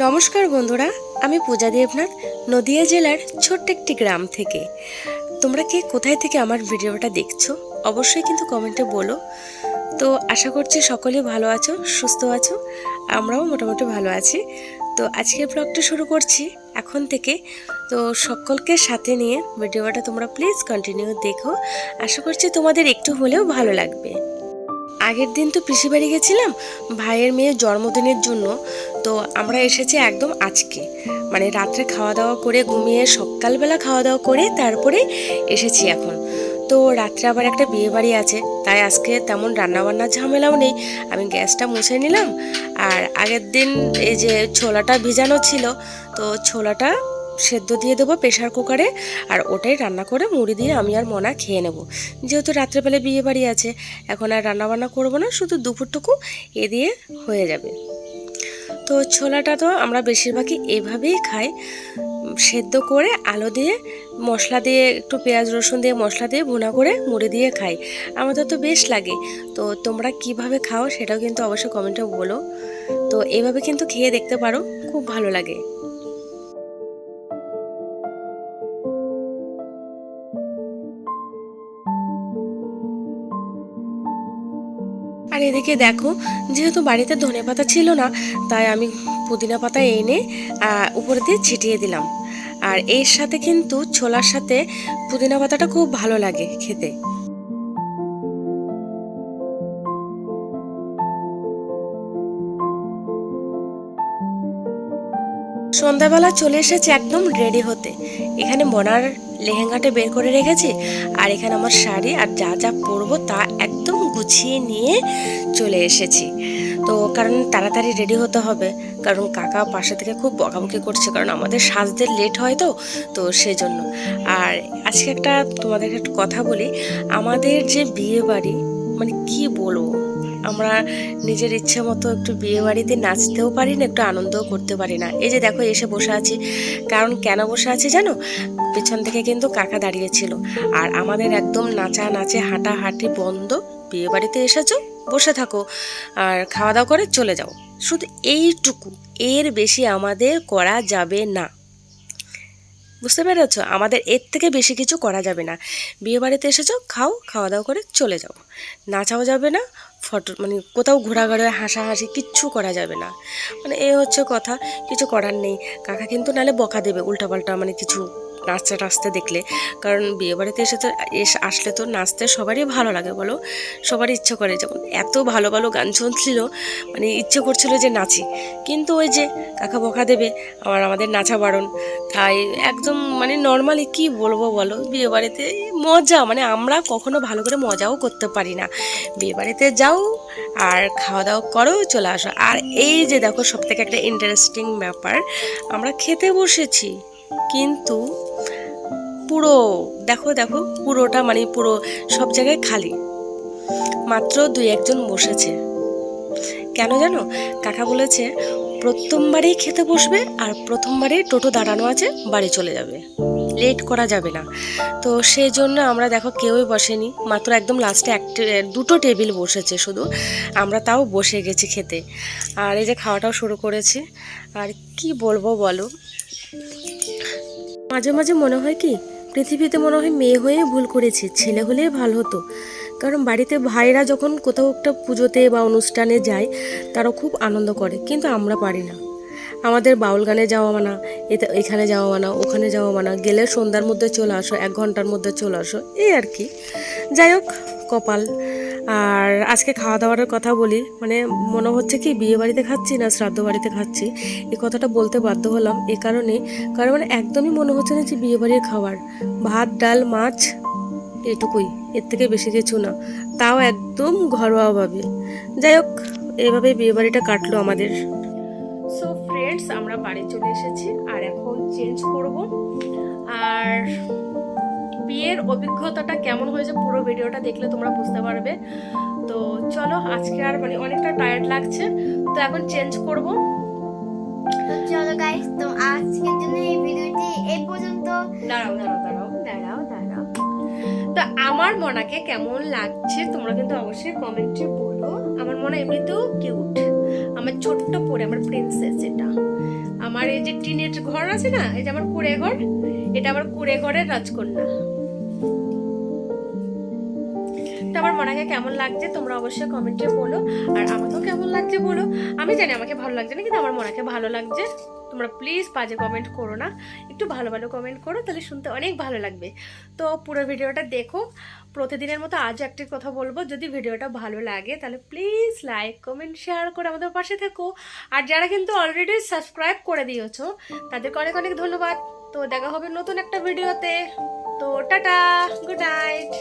নমস্কার বন্ধুরা, আমি পূজা দেবনাথ, নদিয়া জেলার ছোট্ট একটি গ্রাম থেকে। তোমরা কে কোথায় থেকে আমার ভিডিওটা দেখছ? অবশ্যই কিন্তু কমেন্টে বলো। তো আশা করছি সকলে ভালো আছো, সুস্থ আছো, আমরাও মোটামুটি ভালো আছি। তো আজকের ব্লগটা শুরু করছি এখন থেকে। তো সকলকে সাথে নিয়ে ভিডিওটা তোমরা প্লিজ কন্টিনিউ দেখো। আশা করছি তোমাদের একটু হলেও ভালো লাগবে। আগের দিন তো পিসি বাড়ি গেছিলাম, ভাইয়ের মেয়ের জন্মদিনের জন্য। তো আমরা এসেছি একদম আজকে। মানে রাত্রে খাওয়া দাওয়া করে ঘুমিয়ে সকালবেলা খাওয়া দাওয়া করে তারপরে এসেছি এখন। তো রাত্রে আবার একটা বিয়ে বাড়ি আছে, তাই আজকে তেমন রান্নাবান্নার ঝামেলাও নেই। আমি গ্যাসটা মুছে নিলাম, আর আগের দিন এই যে ছোলাটা ভিজানো ছিল, তো ছোলাটা সেদ্ধ দিয়ে দেবো প্রেশার কুকারে, আর ওটাই রান্না করে মুড়ি দিয়ে আমি আর মনা খেয়ে নেব। যেহেতু রাত্রেবেলা বিয়ে বাড়ি আছে, এখন আর রান্নাবান্না করব না, শুধু দুপুরটুকু এ দিয়ে হয়ে যাবে। তো ছোলাটা তো আমরা বেশিরভাগই এভাবেই খাই। সেদ্ধ করে আলু দিয়ে মশলা দিয়ে, একটু পেঁয়াজ রসুন দিয়ে মশলা দিয়ে ভুনা করে মুড়ি দিয়ে খাই। আমাদের তো বেশ লাগে। তো তোমরা কীভাবে খাও সেটাও কিন্তু অবশ্যই কমেন্টে বলো। তো এভাবে কিন্তু খেয়ে দেখতে পারো, খুব ভালো লাগে। আর এদিকে দেখো, যেহেতু বাড়িতে ধনে পাতা ছিল না, তাই আমি পুদিনা পাতা এনে উপর দিয়ে ছিটিয়ে দিলাম। আর এর সাথে কিন্তু ছোলার সাথে পুদিনা পাতাটা খুব ভালো লাগে খেতে। সন্ধ্যাবেলা চলে এসেছে একদম রেডি হতে। এখানে মনার লেহেঙ্গাটা বের করে রেখেছি, আর এখানে আমার শাড়ি আর যা যা পরবো তা একদম গুছিয়ে নিয়ে চলে এসেছি। তো কারণ তাড়াতাড়ি রেডি হতে হবে, কারণ কাকা পাশে থেকে খুব বকাবকি করছে, কারণ আমাদের সাজদের লেট হয় তো তো সেজন্য। আর আজকে একটা তোমাদেরকে একটা কথা বলি, আমাদের যে বিয়ে বাড়ি মানে কি বলব? আমরা নিজের ইচ্ছে মতো একটু বিয়ে বাড়িতে নাচতেও পারি না, একটু আনন্দও করতে পারি না। এই যে দেখো, এসে বসে আছি। কারণ কেন বসে আছি জানো? পেছন থেকে কিন্তু কাকা দাঁড়িয়েছিল। আর আমাদের একদম নাচা নাচে হাঁটা হাঁটি বন্ধ। বিয়ে বাড়িতে এসেছ? বসে থাকো। আর খাওয়া দাওয়া করে চলে যাও। শুধু এইটুকু। এর বেশি আমাদের করা যাবে না। বুঝতে পেরেছ? আমাদের এর থেকে বেশি কিছু করা যাবে না। বিয়েবাড়িতে এসেছ, খাও, খাওয়া দাওয়া করে চলে যাও। নাচাও যাবে না, ফটো মানে কোথাও ঘোরাঘুরে, হাসাহাসি কিচ্ছু করা যাবে না। মানে এ হচ্ছে কথা, কিছু করার নেই। কাকা কিন্তু নালে বকা দেবে, উল্টাপাল্টা মানে কিছু নাচতে নাচতে দেখলে। কারণ বিয়ে বাড়িতে এসে তো, এসে আসলে তো নাচতে সবারই ভালো লাগে বলো। সবারই ইচ্ছে করে, যেমন এত ভালো ভালো গান শুনছিল মানে ইচ্ছে করছিল যে নাচি। কিন্তু ওই যে কাকা বকা দেবে আমার আমাদের নাচা বারণ, তাই একদম মানে নর্মালি কি বলব বলো? বিয়ে বাড়িতে মজা মানে আমরা কখনো ভালো করে মজাও করতে পারি না। বিয়ে বাড়িতে যাও আর খাওয়া দাওয়া করো, চলে আসো। আর এই যে দেখো সব থেকে একটা ইন্টারেস্টিং ব্যাপার, আমরা খেতে বসেছি, কিন্তু পুরো, দেখো দেখো, পুরোটা মানে পুরো সব জায়গায় খালি। মাত্র দুই একজন বসেছে। কেন জানো? কাকা বলেছে, প্রথমবারেই খেতে বসবে আর প্রথমবারেই টোটো দাঁড়ানো আছে, বাড়ি চলে যাবে। লেট করা যাবে না। তো সেই জন্য আমরা, দেখো, কেউই বসেনি। মাত্র একদম লাস্টে এক দুটো টেবিল বসেছে শুধু। আমরা তাও বসে গেছি খেতে। আর এই যে খাওয়াটাও শুরু করেছি। আর কি বলব বলো? মাঝে মাঝে মনে হয় কি পৃথিবীতে মনে হয় মেয়ে হয়ে ভুল করেছি, ছেলে হলে ভালো হতো। কারণ বাড়িতে ভাইরা যখন কোথাও একটা পুজোতে বা অনুষ্ঠানে যায়, তারা খুব আনন্দ করে, কিন্তু আমরা পারি না। আমাদের বাউল গানে যাওয়া মানা এতে এখানে যাওয়া মানা, ওখানে যাওয়া মানা, গেলে সন্ধ্যার মধ্যে চলে আসো, এক ঘণ্টার মধ্যে চলে আসো এই আর কি। যাই হোক, কপাল আর আজকে খাওয়া দাওয়ার কথা বলি মানে মনে হচ্ছে কি বিয়ে বাড়িতে খাচ্ছি না শ্রাদ্ধ বাড়িতে খাচ্ছি, এই কথাটা বলতে বাধ্য হলাম এ কারণে, কারণ মানে একদমই মনে হচ্ছে না যে বিয়ে বাড়ির খাবার, ভাত, ডাল, মাছ, এটুকুই, এর থেকে বেশি কিছু না, তাও একদম ঘরোয়াভাবে যাই হোক, এইভাবে বিয়ে বাড়িটা কাটলো আমাদের। সো ফ্রেন্ডস আমরা বাড়ি চলে এসেছি, আর এখন চেঞ্জ করব। আর বিয়ের অভিজ্ঞতাটা কেমন হয়েছে পুরো ভিডিওটা দেখলে তোমরা বুঝতে পারবে। তো চলো আজকে আর মানে অনেকটা টায়ার্ড লাগছে। তো এখন চেঞ্জ করব। চলো গাইস তো আজকের জন্য এই ভিডিওটি এই পর্যন্ত। দাঁড়াও দাঁড়াও দাঁড়াও। দাঁড়াও দাঁড়াও। তো আমার মনাকে কেমন লাগছে তোমরা কিন্তু অবশ্যই কমেন্টে বলো। আমার মনে এমনিতেও কিউট আমার ছোট্ট পরে আমার প্রিন্সেস এটা। আমার এই যে টিনের ঘর আছে না এই যে আমার কুড়ে ঘর এটা আমার কুড়ে ঘরের রাজকন্যা। আমার মনাকে কেমন লাগছে, তোমরা অবশ্যই কমেন্টে বলো। আর আমাকেও কেমন লাগছে বলো। আমি জানি আমাকে ভালো লাগছে না, কিন্তু আমার মনাকে ভালো লাগছে। তোমরা প্লিজ বাজে কমেন্ট করো না। একটু ভালো ভালো কমেন্ট করো, তাহলে শুনতে অনেক ভালো লাগবে। তো পুরো ভিডিওটা দেখো। প্রতিদিনের মতো আজও একটি কথা বলব, যদি ভিডিওটা ভালো লাগে, তাহলে প্লিজ লাইক কমেন্ট শেয়ার করে আমাদের পাশে থেকো। আর যারা কিন্তু অলরেডি সাবস্ক্রাইব করে দিয়েছ, তাদেরকে অনেক অনেক ধন্যবাদ। তো দেখা হবে নতুন একটা ভিডিওতে। তো টাটা গুড নাইট